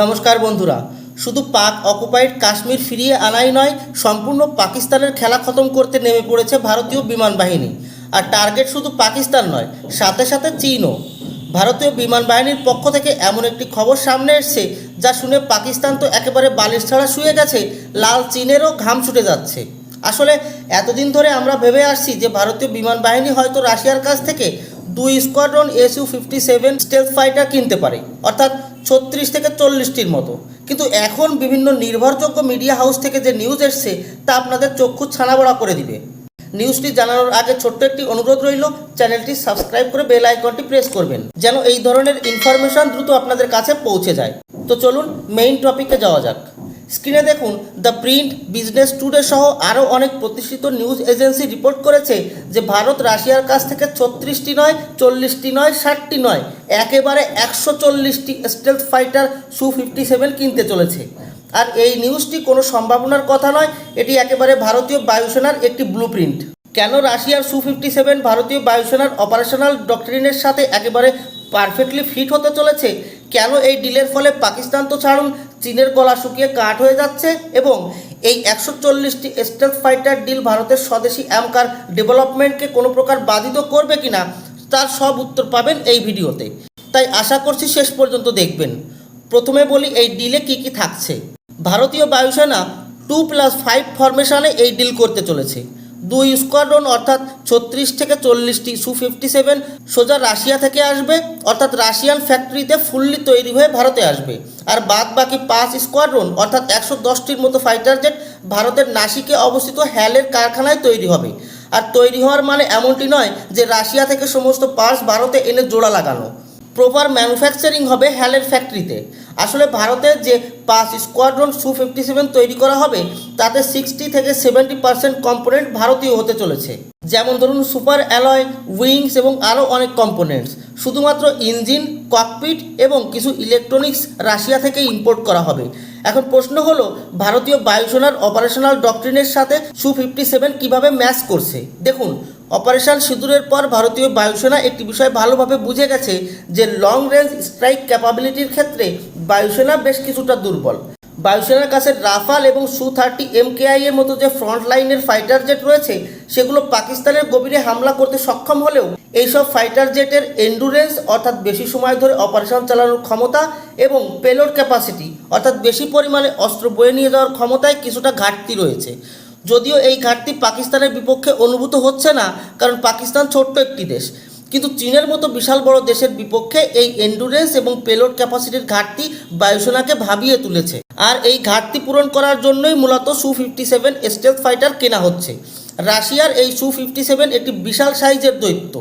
নমস্কার বন্ধুরা, শুধু পাক অকুপাইড কাশ্মীর ফিরিয়ে আনাই নয়, সম্পূর্ণ পাকিস্তানের খেলা খতম করতে নেমে পড়েছে ভারতীয় বিমান বাহিনী। আর টার্গেট শুধু পাকিস্তান নয়, সাথে সাথে চীনও। ভারতীয় বিমান বাহিনীর পক্ষ থেকে এমন একটি খবর সামনে এসছে, যা শুনে পাকিস্তান তো একেবারে বালিশ ছাড়া শুয়ে গেছে, লাল চীনেরও ঘাম ছুটে যাচ্ছে। আসলে এতদিন ধরে আমরা ভেবে আসছি যে ভারতীয় বিমান বাহিনী হয়তো রাশিয়ার কাছ থেকে দুই squadron SU fifty seven stealth fighter কিনতে পারে, অর্থাৎ ছত্রিশ থেকে চল্লিশটির মতো। কিন্তু এখন বিভিন্ন নির্ভরযোগ্য মিডিয়া হাউস থেকে যে নিউজ এসছে, তা আপনাদের চক্ষু ছানাবড়া করে দিবে। নিউজটি জানানোর আগে ছোট্ট একটি অনুরোধ রইল, চ্যানেলটি সাবস্ক্রাইব করে বেল আইকনটি প্রেস করবেন, যেন এই ধরনের ইনফরমেশন দ্রুত আপনাদের কাছে পৌঁছে যায়। তো চলুন মেইন টপিকে যাওয়া যাক। স্ক্রিনে দেখুন দ্য প্রিন্ট বিজনেস টুডে সহ আরও অনেক প্রতিষ্ঠিত নিউজ এজেন্সি রিপোর্ট করেছে যে ভারত রাশিয়ার কাছ থেকে ছত্রিশটি নয়, চল্লিশটি নয়, ষাটটি নয়, একেবারে একশো চল্লিশটি stealth fighter Su fifty seven কিনতে চলেছে। আর এই নিউজটি কোনো সম্ভাবনার কথা নয়, এটি একেবারে ভারতীয় বায়ুসেনার একটি ব্লু প্রিন্ট কেন রাশিয়ার সু ফিফটি সেভেন ভারতীয় বায়ুসেনার অপারেশনাল ডক্টরিনের সাথে একেবারে পারফেক্টলি ফিট হতে চলেছে? কেন এই ডিলের ফলে পাকিস্তান তো ছাড়ুন, চীনের গলা শুকিয়ে কাঠ হয়ে যাচ্ছে এবং এই একশো চল্লিশটি স্টেলথ ফাইটার ডিল ভারতের স্বদেশি অ্যামকার ডেভেলপমেন্টকে কোনো প্রকার বাধিত করবে কিনা তার সব উত্তর পাবেন এই ভিডিওতে। তাই আশা করছি শেষ পর্যন্ত দেখবেন। প্রথমে বলি এই ডিলে কি কি থাকছে। ভারতীয় বায়ুসেনা টু প্লাস ফাইভ ফরমেশনে এই ডিল করতে চলেছে। দুই স্কোয়াড্রন অর্থাৎ ছত্রিশ থেকে চল্লিশটি, সু ফিফটি সেভেন সোজা রাশিয়া থেকে আসবে, অর্থাৎ রাশিয়ান ফ্যাক্টরিতে ফুললি তৈরি হয়ে ভারতে আসবে। আর বাদ বাকি পাঁচ স্কোয়াড্রন, অর্থাৎ একশো দশটির মতো ফাইটার জেট ভারতের নাসিকে অবস্থিত হ্যালের কারখানায় তৈরি হবে। আর তৈরি হওয়ার মানে এমনটি নয় যে রাশিয়া থেকে সমস্ত পার্টস ভারতে এনে জোড়া লাগানো। প্রপার ম্যানুফ্যাকচারিং হবে হ্যালের ফ্যাক্টরিতে। আসলে ভারতের যে পাঁচ স্কোয়াড্রন সু ফিফটি সেভেন তৈরি করা হবে, তাতে সিক্সটি থেকে সেভেন্টি পার্সেন্ট কম্পোনেন্ট ভারতীয় হতে চলেছে। যেমন ধরুন সুপার অ্যালয়, উইংস এবং আরও অনেক কম্পোনেন্টস। শুধুমাত্র ইঞ্জিন, ককপিট এবং কিছু ইলেকট্রনিক্স রাশিয়া থেকে ইম্পোর্ট করা হবে। এখন প্রশ্ন হলো, ভারতীয় বায়ুসেনার অপারেশনাল ডক্ট্রিনের সাথে সু ফিফটি সেভেন কীভাবে ম্যাচ করছে? দেখুন অপারেশন সিঁদুরের পর ভারতীয় বায়ুসেনা একটি বিষয় ভালোভাবে বুঝে গেছে যে লং রেঞ্জ স্ট্রাইক ক্যাপাবিলিটির ক্ষেত্রে বায়ুসেনা বেশ কিছুটা দুর্বল। বায়ুসেনার কাছে রাফাল এবং সু থার্টি এমকেআই এর মতো যে ফ্রন্ট লাইনের ফাইটার জেট রয়েছে, সেগুলো পাকিস্তানের গভীরে হামলা করতে সক্ষম হলেও এইসব ফাইটার জেটের এন্ডুরেন্স অর্থাৎ বেশি সময় ধরে অপারেশন চালানোর ক্ষমতা এবং পেলোড ক্যাপাসিটি অর্থাৎ বেশি পরিমাণে অস্ত্র বয়ে নিয়ে যাওয়ার ক্ষমতায় কিছুটা ঘাটতি রয়েছে। যদিও এই ঘাটতি পাকিস্তানের বিপক্ষে অনুভূত হচ্ছে না, কারণ পাকিস্তান ছোট্ট একটি দেশ। কিন্তু চীনের মতো বিশাল বড় দেশের বিপক্ষে এই এন্ডুরেন্স এবং পেলোড ক্যাপাসিটির ঘাটতি বায়ুসেনাকে ভাবিয়ে তুলেছে। আর এই ঘাটতি পূরণ করার জন্যই মূলত সু ফিফটি সেভেন স্টেলথ ফাইটার কেনা হচ্ছে। রাশিয়ার এই সু ফিফটি সেভেন একটি বিশাল সাইজের দৈত্য,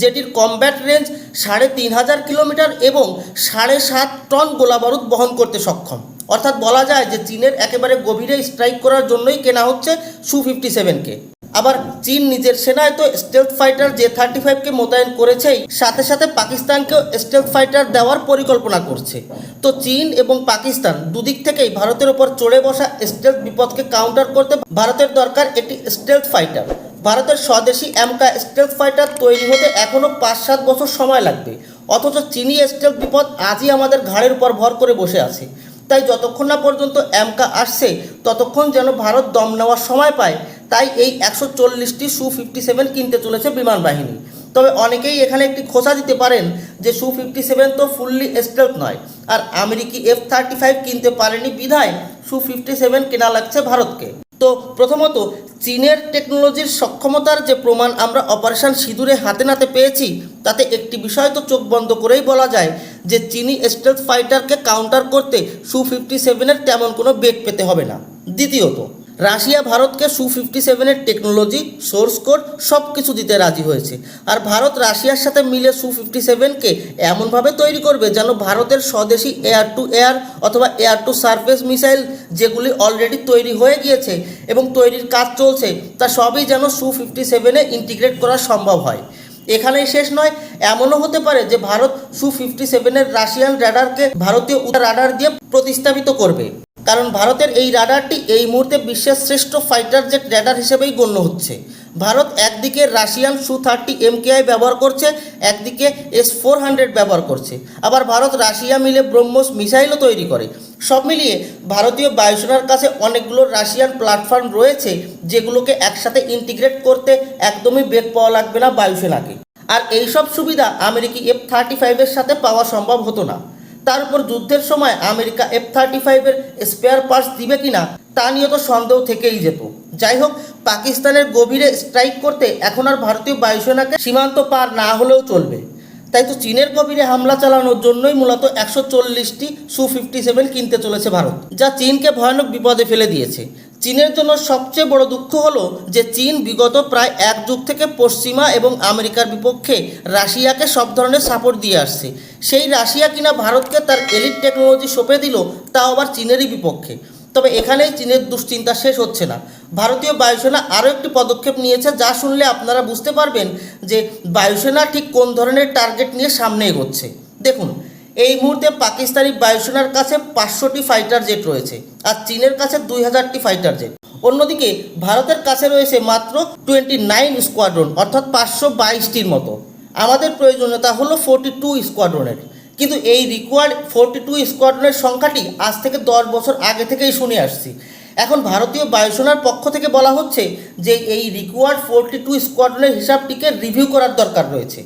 যেটির কমব্যাট রেঞ্জ সাড়ে তিন হাজার কিলোমিটার এবং সাড়ে সাত টন গোলাবারুদ বহন করতে সক্ষম। অর্থাৎ বলা যায় যে চীনের একেবারে গভীরে স্ট্রাইক করার জন্যই কেনা হচ্ছে সু ফিফটি সেভেনকে। আবার চীন নিজের সেনায় তো স্টেলথ ফাইটার জে থার্টি ফাইভকে মোতায়েন করেছেই, সাথে সাথে পাকিস্তানকেও স্টেলথ ফাইটার দেওয়ার পরিকল্পনা করছে। তো চীন এবং পাকিস্তান দুদিক থেকেই ভারতের ওপর চড়ে বসা স্টেলথ বিপদকে কাউন্টার করতে ভারতের দরকার একটি স্টেলথ ফাইটার ভারতের স্বদেশি অ্যামকা স্টেলথ ফাইটার তৈরি হতে এখনও পাঁচ সাত বছর সময় লাগবে। অথচ চীনি স্টেলথ বিপদ আজই আমাদের ঘাড়ের উপর ভর করে বসে আছে। তাই যতক্ষণ না পর্যন্ত অ্যামকা আসছে, ততক্ষণ যেন ভারত দম নেওয়ার সময় পায় তাই এই একশো চল্লিশটি সু ফিফটি সেভেন কিনতে চলেছে বিমান বাহিনী তবে অনেকেই এখানে একটি খোঁচা দিতে পারেন যে সু ফিফটি সেভেন তো ফুললি স্টেলথ নয়, আর আমেরিকি এফ থার্টি ফাইভ কিনতে পারেনি বিধায় সু ফিফটি সেভেন কেনা লাগছে ভারতকে। তো প্রথমত, চীনের টেকনোলজির সক্ষমতার যে প্রমাণ আমরা অপারেশন সিঁদুরে হাতে নাতে পেয়েছি, তাতে একটি বিষয় তো চোখ বন্ধ করেই বলা যায় যে চীনি স্টেলথ ফাইটারকে কাউন্টার করতে সু ফিফটি সেভেনের তেমন কোনো বেগ পেতে হবে না। দ্বিতীয়ত রাশিয়া ভারতকে সু ফিফটি সেভেনের টেকনোলজি সোর্স কোড সব কিছু দিতে রাজি হয়েছে। আর ভারত রাশিয়ার সাথে মিলে সু ফিফটি সেভেনকে এমনভাবে তৈরি করবে যেন ভারতের স্বদেশি এয়ার টু এয়ার অথবা এয়ার টু সারফেস মিসাইল যেগুলি অলরেডি তৈরি হয়ে গিয়েছে এবং তৈরির কাজ চলছে, তা সবই যেন সু ফিফটি সেভেনে ইন্টিগ্রেট করা সম্ভব হয়। এখানেই শেষ নয়, এমনও হতে পারে যে ভারত সু ফিফটি সেভেনের রাশিয়ান রাডারকে ভারতীয় রাডার দিয়ে প্রতিস্থাপিত করবে। কারণ ভারতের এই রাডারটি এই মুহূর্তে বিশ্বের শ্রেষ্ঠ ফাইটার জেট র্যাডার হিসেবেই গণ্য হচ্ছে। ভারত একদিকে রাশিয়ান সু থার্টি এমকেআই ব্যবহার করছে, একদিকে এস ফোর হান্ড্রেড ব্যবহার করছে। আবার ভারত রাশিয়া মিলে ব্রহ্মোস মিসাইলও তৈরি করে। সব মিলিয়ে ভারতীয় বায়ুসেনার কাছে অনেকগুলো রাশিয়ান প্ল্যাটফর্ম রয়েছে, যেগুলোকে একসাথে ইন্টিগ্রেট করতে একদমই বেগ পাওয়া লাগবে না বায়ুসেনাকে। আর এই সব সুবিধা আমেরিকি এফ থার্টি ফাইভের সাথে পাওয়া সম্ভব হতো না। তার উপর যুদ্ধের সময় আমেরিকা এফ থার্টি ফাইভের স্পেয়ার পার্টস দিবে কিনা, তা নিয়ে তো সন্দেহ থেকেই যেত। যাই হোক, পাকিস্তানের গভীরে স্ট্রাইক করতে এখন আর ভারতীয় বায়ুসেনাকে সীমান্ত পার না হলেও চলবে। তাই তো চীনের গভীরে হামলা চালানোর জন্যই মূলত একশো চল্লিশটি সু ফিফটি সেভেন কিনতে চলেছে ভারত, যা চীনকে ভয়ানক বিপদে ফেলে দিয়েছে। চীনের জন্য সবচেয়ে বড় দুঃখ হলো যে চীন বিগত প্রায় এক যুগ থেকে পশ্চিমা এবং আমেরিকার বিপক্ষে রাশিয়াকে সব ধরনের সাপোর্ট দিয়ে আসছে। সেই রাশিয়া কিনা ভারতকে তার এলিট টেকনোলজি সঁপে দিল, তাও আবার চীনেরই বিপক্ষে। তবে এখানেই চীনের দুশ্চিন্তা শেষ হচ্ছে না। ভারতীয় বায়ুসেনা আরও একটি পদক্ষেপ নিয়েছে যা শুনলে আপনারা বুঝতে পারবেন যে বায়ুসেনা ঠিক কোন ধরনের টার্গেট নিয়ে সামনে এগোচ্ছে। দেখুন, এই মুহূর্তে পাকিস্তানি বায়ুসেনার কাছে পাঁচশোটি ফাইটার জেট রয়েছে আর চীনের কাছে দুই হাজারটি ফাইটার জেট। অন্যদিকে ভারতের কাছে রয়েছে মাত্র টোয়েন্টি নাইন স্কোয়াড্রন, অর্থাৎ পাঁচশো বাইশটির মতো। আমাদের প্রয়োজনীয়তা হলো ফোর্টি টু স্কোয়াড্রনের। কিন্তু এই রিকোয়ার্ড ফোরটি টু স্কোয়াড্রনের সংখ্যাটি আজ থেকে দশ বছর আগে থেকেই শুনে আসছি। এখন ভারতীয় বায়ুসেনার পক্ষ থেকে বলা হচ্ছে যে এই রিকোয়ার্ড ফোরটি টু স্কোয়াড্রনের হিসাবটিকে রিভিউ করার দরকার রয়েছে।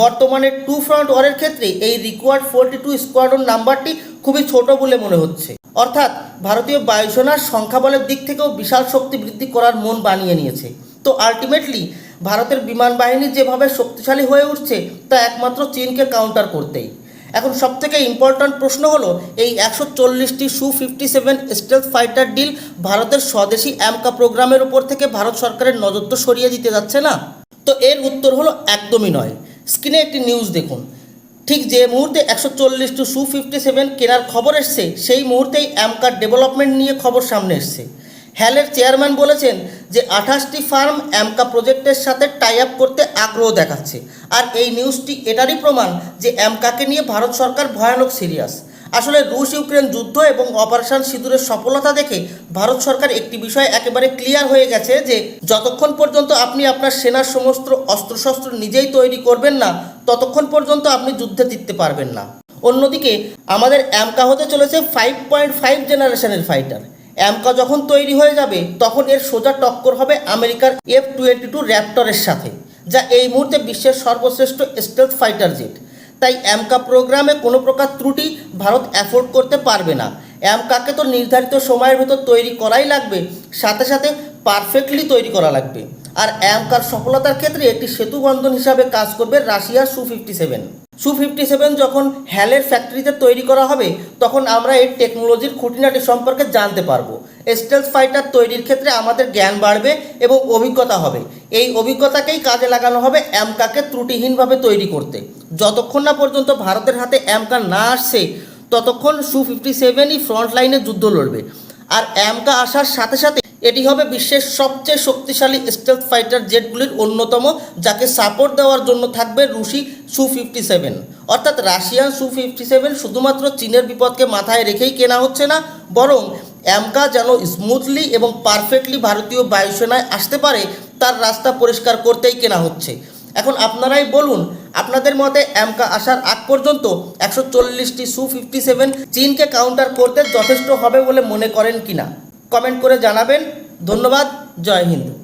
বর্তমানে টু ফ্রন্ট ওয়ারের ক্ষেত্রে এই রিকোয়ার্ড ফোরটি টু স্কোয়াড্রন নাম্বারটি খুবই ছোট বলে মনে হচ্ছে। অর্থাৎ ভারতীয় বায়ুসেনার সংখ্যাবলের দিক থেকেও বিশাল শক্তি বৃদ্ধি করার মন বানিয়ে নিয়েছে। তো আলটিমেটলি ভারতের বিমান বাহিনী যেভাবে শক্তিশালী হয়ে উঠছে, তা একমাত্র চীনকে কাউন্টার করতেই। এখন সবথেকে ইম্পর্ট্যান্ট প্রশ্ন হলো, এই একশো চল্লিশটি Su fifty seven stealth fighter deal ভারতের স্বদেশি অ্যামকা প্রোগ্রামের উপর থেকে ভারত সরকারের নজর তো সরিয়ে দিতে যাচ্ছে না? তো এর উত্তর হলো একদমই নয়। স্ক্রিনে একটি নিউজ দেখুন। ঠিক যে মুহূর্তে একশো চল্লিশ টু সু ফিফটি সেভেন কেনার খবর এসছে, সেই মুহূর্তেই অ্যামকার ডেভেলপমেন্ট নিয়ে খবর সামনে এসছে। হ্যালের চেয়ারম্যান বলেছেন যে আঠাশটি ফার্ম অ্যামকা প্রজেক্টের সাথে টাই আপ করতে আগ্রহ দেখাচ্ছে। আর এই নিউজটি এটারই প্রমাণ যে অ্যামকাকে নিয়ে ভারত সরকার ভয়ানক সিরিয়াস আসলে রুশ ইউক্রেন যুদ্ধ এবং অপারেশন সিঁদুরের সফলতা দেখে ভারত সরকার একটি বিষয় একেবারে ক্লিয়ার হয়ে গেছে যে, যতক্ষণ পর্যন্ত আপনি আপনার সেনার সমস্ত অস্ত্রশস্ত্র নিজেই তৈরি করবেন না, ততক্ষণ পর্যন্ত আপনি যুদ্ধে জিততে পারবেন না। অন্যদিকে, আমাদের অ্যামকা হতে চলেছে ফাইভ পয়েন্ট ফাইভ জেনারেশনের ফাইটার অ্যামকা যখন তৈরি হয়ে যাবে, তখন এর সোজা টক্কর হবে আমেরিকার এফ টোয়েন্টি টু র্যাপটরের সাথে, যা এই মুহূর্তে বিশ্বের সর্বশ্রেষ্ঠ স্টেলথ ফাইটার জেট তাই অ্যামকা প্রোগ্রামে কোনো প্রকার ত্রুটি ভারত অ্যাফোর্ড করতে পারবে না। অ্যামকাকে তো নির্ধারিত সময়ের ভেতর তৈরি করাই লাগবে, সাথে সাথে পারফেক্টলি তৈরি করা লাগবে। আর অ্যামকার সফলতার ক্ষেত্রে একটি সেতু বন্ধন হিসাবে কাজ করবে রাশিয়ার Su fifty seven Su fifty seven যখন হ্যালের ফ্যাক্টরিতে তৈরি করা হবে, তখন আমরা এই টেকনোলজির খুঁটিনাটি সম্পর্কে জানতে পারব। স্টেলথ ফাইটার তৈরির ক্ষেত্রে আমাদের জ্ঞান বাড়বে এবং অভিজ্ঞতা হবে। এই অভিজ্ঞতাকেই কাজে লাগানো হবে অ্যামকাকে ত্রুটিহীনভাবে তৈরি করতে। যতক্ষণ না পর্যন্ত ভারতের হাতে অ্যামকা না আসছে, ততক্ষণ সু ফিফটি সেভেনই ফ্রন্ট লাইনে যুদ্ধ লড়বে। আর অ্যামকা আসার সাথে সাথে এটি হবে বিশ্বের সবচেয়ে শক্তিশালী স্টেলথ ফাইটার জেটগুলির অন্যতম, যাকে সাপোর্ট দেওয়ার জন্য থাকবে রুশি সু ফিফটি সেভেন অর্থাৎ রাশিয়ান সু ফিফটি সেভেন শুধুমাত্র চীনের বিপদকে মাথায় রেখেই কেনা হচ্ছে না, বরং অ্যামকা যেন স্মুথলি এবং পারফেক্টলি ভারতীয় বায়ুসেনায় আসতে পারে, তার রাস্তা পরিষ্কার করতেই কেনা হচ্ছে। এখন আপনারাই বলুন, আপনাদের মতে অ্যামকা আসার আগ পর্যন্ত একশো চল্লিশটি সু ফিফটি সেভেন চীনকে কাউন্টার করতে যথেষ্ট হবে বলে মনে করেন কিনা? কমেন্ট করে জানাবেন। ধন্যবাদ। জয় হিন্দ।